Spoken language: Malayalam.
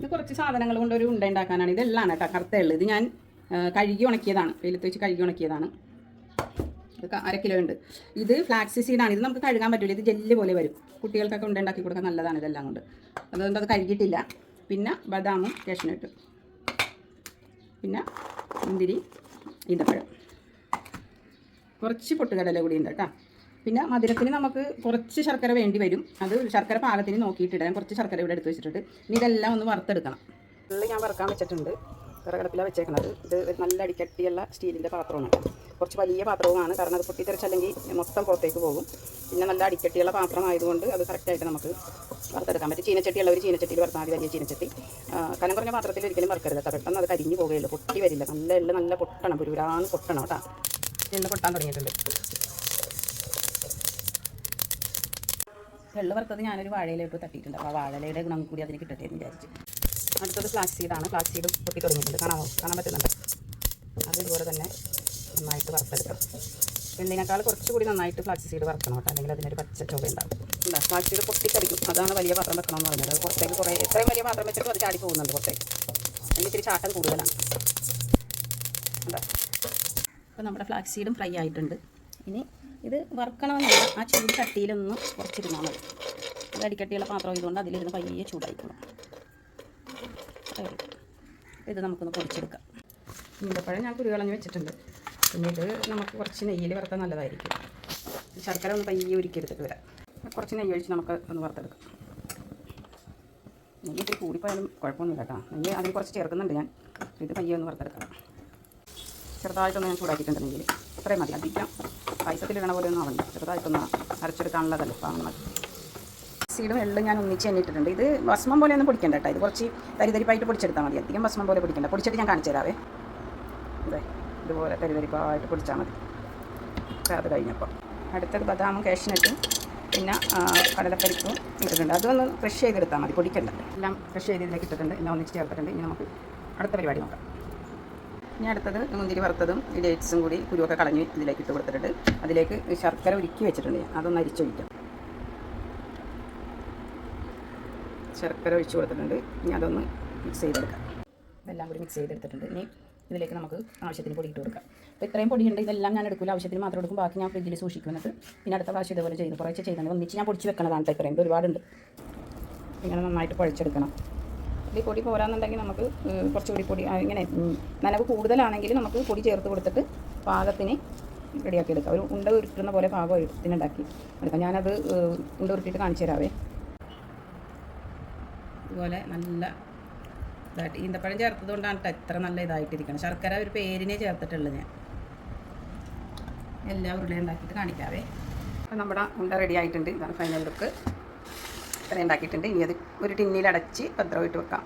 ഇത് കുറച്ച് സാധനങ്ങൾ കൊണ്ട് ഒരു ഉണ്ട ഉണ്ടാക്കാനാണ്. ഇതെല്ലാം കേട്ടോ കറുത്ത എള്ള്. ഇത് ഞാൻ കഴുകി ഉണക്കിയതാണ്. വെയിലത്ത് വെച്ച് കഴുകി ഉണക്കിയതാണ്. ഇത് അര കിലോ ഉണ്ട്. ഇത് ഫ്ലാക്സ് സീഡാണ് ഇത് നമുക്ക് കഴുകാൻ പറ്റില്ല ഇത് ജെല്ല് പോലെ വരും. കുട്ടികൾക്കൊക്കെ ഉണ്ട ഉണ്ടാക്കി കൊടുക്കാൻ നല്ലതാണ് ഇതെല്ലാം കൊണ്ട്. അതുകൊണ്ട് അത് കഴുകിയിട്ടില്ല. പിന്നെ ബദാമും കാഷ്നട്ടും പിന്നെ മുന്തിരി ഈന്തപ്പഴം. കുറച്ച് പൊട്ടുകടല കൂടി ഉണ്ട് കേട്ടോ. പിന്നെ മധുരത്തിന് നമുക്ക് കുറച്ച് ശർക്കര വേണ്ടി വരും. അത് ശർക്കര പാകത്തിന് നോക്കിയിട്ടിടാൻ കുറച്ച് ശർക്കര ഇവിടെ എടുത്ത് വെച്ചിട്ടുണ്ട്. ഇനി ഇതെല്ലാം ഒന്ന് വറുത്തെടുക്കണം. ഉള്ളി ഞാൻ വറുക്കാൻ വെച്ചിട്ടുണ്ട്. വിറകടപ്പിലാണ് വെച്ചേക്കുന്നത്. ഇത് നല്ല അടിക്കട്ടിയുള്ള സ്റ്റീലിന്റെ പാത്രമാണ്. കുറച്ച് വലിയ പാത്രവുമാണ്. കാരണം അത് പൊട്ടിത്തെറിച്ചല്ലെങ്കിൽ മൊത്തം പുറത്തേക്ക് പോകും. പിന്നെ നല്ല അടിക്കട്ടിയുള്ള പാത്രമായതുകൊണ്ട് അത് കറക്റ്റായിട്ട് നമുക്ക് വറുത്തെടുക്കാൻ പറ്റും. ചീനച്ചട്ടിയുള്ള ഒരു ചീനച്ചട്ടിയിൽ വറുത്താൽ മതി വലിയ ചീനച്ചട്ടി. കനം കുറഞ്ഞ പാത്രത്തിൽ ഒരിക്കലും വറുക്കരുത് പെട്ടെന്ന് അത് കരിഞ്ഞു പോകുകയുള്ളൂ പൊട്ടി വരില്ല. നല്ല എള്ള് നല്ല പൊട്ടണം. പുരുരാന്ന് പൊട്ടണം കേട്ടോ. എള്ള് പൊട്ടാൻ തുടങ്ങിയിട്ടുണ്ട്. വെള്ള വറുത്തത് ഞാനൊരു വാഴയിലോട്ട് തട്ടിയിട്ടുണ്ട്. അപ്പോൾ വാഴയിലയുടെ ഗുണം കൂടി അതിന് കിട്ടട്ടെ എന്ന് വിചാരിച്ചു. അടുത്തത് ഫ്ലാക്സ് സീഡാണ് ഫ്ലാക്സ് സീഡ് പൊട്ടി തുടങ്ങിയിട്ടുണ്ട്. കാണാമോ കാണാൻ പറ്റുന്നുണ്ട്? അത് ഇതുപോലെ തന്നെ നന്നായിട്ട് വറുത്തെടുക്കാം. എന്തിനേക്കാൾ കുറച്ചുകൂടി നന്നായിട്ട് ഫ്ലാക്സ് സീഡ് വറുക്കണം കേട്ടോ. അല്ലെങ്കിൽ അതിനൊരു പച്ച ചുവ ഉണ്ടാവും. ഇല്ല ഫ്ലാക്സ് സീഡ് പൊട്ടിക്കരിക്കും അതാണ് വലിയ പാത്രം വെക്കണമെന്ന് പറഞ്ഞത്. പുറത്തേക്ക് കുറേ എത്രയും വലിയ പാത്രം വെച്ചിട്ട് അത് ചാടി പോകുന്നുണ്ട് പുറത്തേക്ക്. അതിന് ഇത്തിരി ചാട്ടം കൂടുതലാണ്. അപ്പോൾ നമ്മുടെ ഫ്ലാക്സ് സീഡും ഫ്രൈ ആയിട്ടുണ്ട്. ഇനി ഇത് വറുക്കണമെന്നില്ല ആ ചൂട് ചട്ടിയിലൊന്ന് കുറച്ചിരുന്നാൽ മതി. അത് അടിക്കട്ടിയുള്ള പാത്രം ഇതുകൊണ്ട് അതിലിരുന്ന് പയ്യെ ചൂടായിക്കോളും. ഇത് നമുക്കൊന്ന് പൊടിച്ചെടുക്കാം. ഈന്തപ്പഴം ഞാൻ കുരുകളഞ്ഞ് വെച്ചിട്ടുണ്ട്. പിന്നെ ഇത് നമുക്ക് കുറച്ച് നെയ്യിൽ വറുത്താൽ നല്ലതായിരിക്കും. ശർക്കര ഒന്ന് പയ്യെ ഒരുക്കിയെടുത്തിട്ട് വരാം. കുറച്ച് നെയ്യ് ഒഴിച്ച് നമുക്ക് ഒന്ന് വറുത്തെടുക്കാം. നെയ്യ് ഇത്തിരി കൂടിപ്പോയാലും കുഴപ്പമൊന്നുമില്ല കേട്ടോ. നെയ്യ് അതിൽ കുറച്ച് ചേർക്കുന്നുണ്ട് ഞാൻ. ഇത് പയ്യെ ഒന്ന് വറുത്തെടുക്കാം ചെറുതായിട്ടൊന്ന് ഞാൻ ചൂടാക്കിയിട്ടുണ്ടെങ്കിൽ അത്രയും മതി. അധികം പൈസത്തിലിടണ പോലെ ഒന്നും ആവണ്ട. ചെറുതായിട്ടൊന്ന് അരച്ചെടുക്കാനുള്ളതല്ലേ അപ്പോൾ മതി സീഡും എള്ളും ഞാൻ ഒന്നിച്ച് എണ്ണിട്ടിട്ടുണ്ട്. ഇത് ഭസ്മം പോലെ ഒന്നും പൊടിക്കണ്ട കേട്ടോ. ഇത് കുറച്ച് തരിതരിപ്പായിട്ട് പൊടിച്ചെടുത്താൽ മതി. അധികം ഭസ്മം പോലെ പൊടിക്കണ്ട. പൊടിച്ചിട്ട് ഞാൻ കാണിച്ചു തരാവേ. അതെ ഇതുപോലെ തരിതരിപ്പായിട്ട് പൊടിച്ചാൽ മതി. അത് കഴിഞ്ഞപ്പോൾ അടുത്തത് ബദാമും കാഷ്നട്ടും പിന്നെ കടലപ്പരിപ്പും ഇട്ടിട്ടുണ്ട്. അതൊന്ന് ഫ്രഷ് ചെയ്തെടുത്താൽ മതി. പൊടിക്കണ്ട. എല്ലാം ഫ്രഷ് ചെയ്ത് ഇതിലേക്ക് ഇട്ടിട്ടുണ്ട്. എല്ലാം ഒന്നിച്ച് ചേർത്തിട്ടുണ്ട്. ഇനി നമുക്ക് അടുത്ത പരിപാടി നോക്കാം. ഇനി അടുത്തത് മുന്തിരി വറുത്തതും ഡേറ്റ്സും കൂടി കുരുവൊക്കെ കളഞ്ഞ് ഇതിലേക്ക് ഇട്ട് കൊടുത്തിട്ടുണ്ട്. അതിലേക്ക് ശർക്കര ഉരുക്കി വെച്ചിട്ടുണ്ട്. അതൊന്ന് അരിച്ചൊഴിക്കാം ശർക്കര ഒഴിച്ചു കൊടുത്തിട്ടുണ്ട്. ഇനി അതൊന്ന് മിക്സ് ചെയ്തെടുക്കാം. ഇതെല്ലാം കൂടി മിക്സ് ചെയ്തെടുത്തിട്ടുണ്ട്. ഇനി ഇതിലേക്ക് നമുക്ക് ആവശ്യത്തിന് പൊടി ഇട്ട് കൊടുക്കാം. അപ്പോൾ ഇത്രയും പൊടിയുണ്ട്. ഇതെല്ലാം ഞാൻ എടുക്കില്ല ആവശ്യത്തിന് മാത്രം എടുക്കും. ബാക്കി ഞാൻ ഫ്രിഡ്ജിൽ സൂക്ഷിക്കുന്നത് പിന്നെ അടുത്ത പ്രാവശ്യം ഇതുപോലെ ചെയ്ത് കുറച്ച് ചെയ്യുന്നുണ്ട് ഒന്നിച്ച് ഞാൻ പൊടിച്ച് വെക്കണതാണ് ഇത്രയും ഇത് ഒരുപാടുണ്ട്. ഇങ്ങനെ നന്നായിട്ട് കുഴച്ചെടുക്കണം. ഈ പൊടി പോരാന്നുണ്ടെങ്കിൽ നമുക്ക് കുറച്ചുകൂടി പൊടി ഇങ്ങനെ നനവ് കൂടുതലാണെങ്കിൽ നമുക്ക് പൊടി ചേർത്ത് കൊടുത്തിട്ട് പാകത്തിന് റെഡിയാക്കി എടുക്കാം. ഒരു ഉണ്ട ഉരുട്ടുന്ന പോലെ പാകം എടുത്തിനുണ്ടാക്കി എടുക്കാം. ഞാനത് ഉണ്ട ഉരുട്ടിയിട്ട് കാണിച്ചു തരാവേ. ഇതുപോലെ നല്ല ഇതായിട്ട് ഈന്തപ്പഴം ചേർത്തത് കൊണ്ടാണ് എത്ര നല്ല ഇതായിട്ടിരിക്കണം ശർക്കര ഒരു പേരിനെ ചേർത്തിട്ടുള്ളത് ഞാൻ. എല്ലാ ഉരുളയും ഉണ്ടാക്കിയിട്ട് കാണിക്കാവേ. അപ്പം നമ്മുടെ ഉണ്ട റെഡി ആയിട്ടുണ്ട്. ഇതാണ് ഫൈനൽ ലുക്ക് ഇത്ര ഉണ്ടാക്കിയിട്ടുണ്ട്. ഇനി അത് ഒരു ടിന്നിൽ അടച്ച് ഭദ്രമായിട്ട് വെക്കാം.